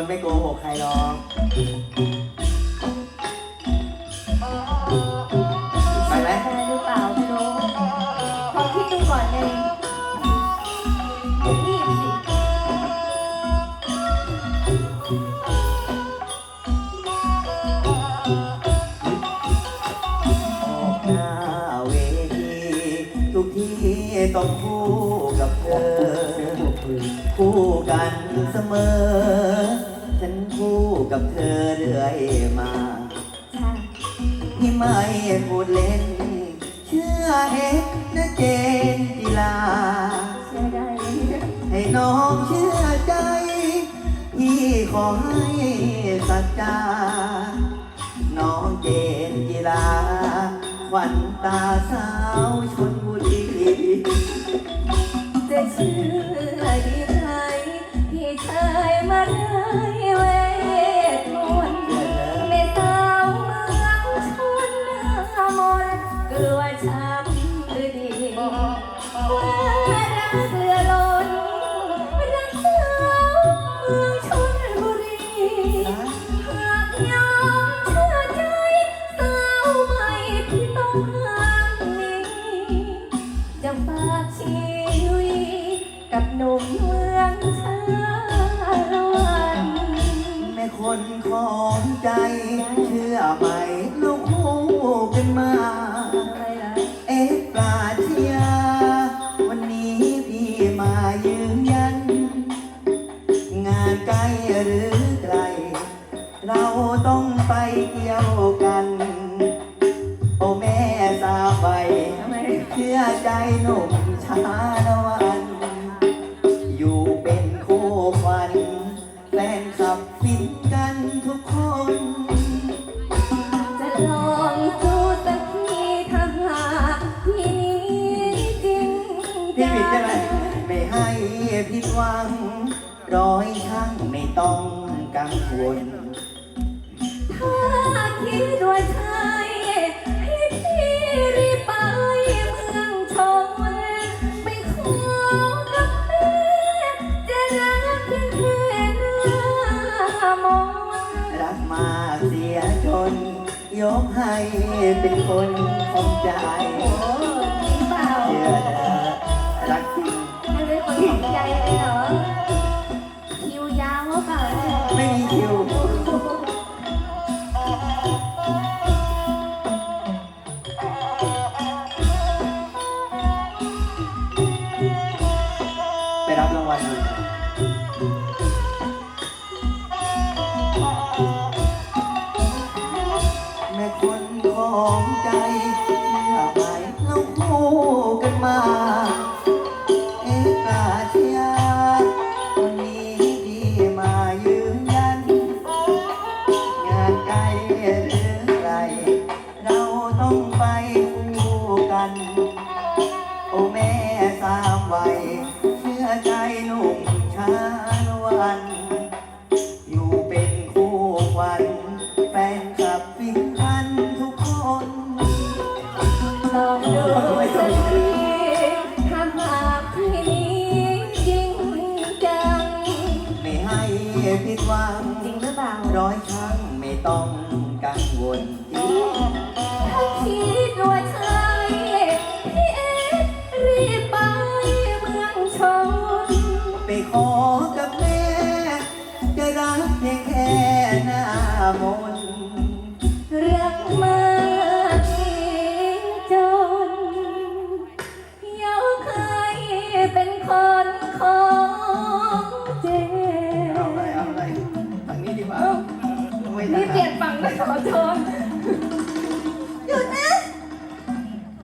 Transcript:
รไม่โกหกใครหรอก ต้องคู่กับเธอ คู่กันเสมอ ฉันคู่กับเธอเรื่อยมาค่ะที่ไม่พูดเล่น เชื่อเอ็กนะเจนจิลาเชื่อได้เลยให้น้องเชื่อใจ พี่ขอให้สัจจา น้องเจนจิลาขวัญตาสาวชน คนของใจเชื่อไหมเราคู่กันมา เอ๊ะปราเชญาวันนี้พี่มายืนยัน งานใกล้หรือไกล เราต้องไปเที่ยวกัน โอ้แม่สาไปเชื่อใจหนุ่มชา ผิดหวังร้อยช่างไม่ต้องกังวล ถ้าคิดว่าใช่ให้พี่รีบไปเมืองชนไปขอกับแม่จะรักเพียงแค่เนื้อมนต์รักมากเสียจน ยกให้เป็นคนของใจ ไม่มีคิวไปรับรางวัลดูแม่คนของใจเชื่อไหมเราคู่กันมา ให้ผิดหวังจริงหรือเปล่าร้อยครั้งไม่ต้องกังวลถ้าคิดว่าใช่พี่เอรีบไปเมืองชนไปขอกับแม่ จะรักเพียงแค่หน้ามน อะไ